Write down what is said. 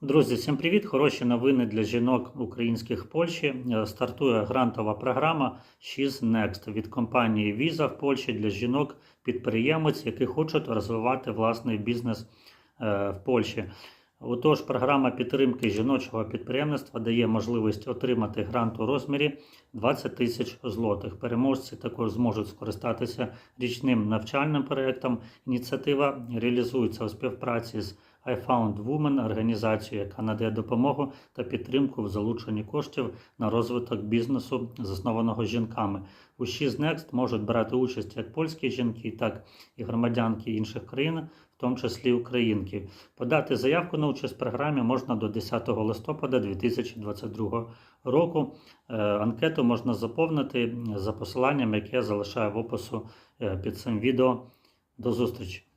Друзі, всім привіт! Хороші новини для жінок українських в Польщі. Е, Стартує грантова програма She's Next від компанії Visa в Польщі для жінок підприємець, які хочуть розвивати власний бізнес е, в Польщі. Отож, програма підтримки жіночого підприємництва дає можливість отримати грант у розмірі 20 тисяч злотих. Переможці також зможуть скористатися річним навчальним проєктом. Ініціатива реалізується у співпраці з I Found Women, організацією, яка надає допомогу та підтримку в залученні коштів на розвиток бізнесу, заснованого жінками. У She's Next можуть брати участь як польські жінки, так і громадянки інших країн, в тому числі українки. Подати заявку на участь в програмі можна до 10 листопада 2022 року. Е, Анкету можна заповнити за посиланням, яке я залишаю в опису е, під цим відео. До зустрічі!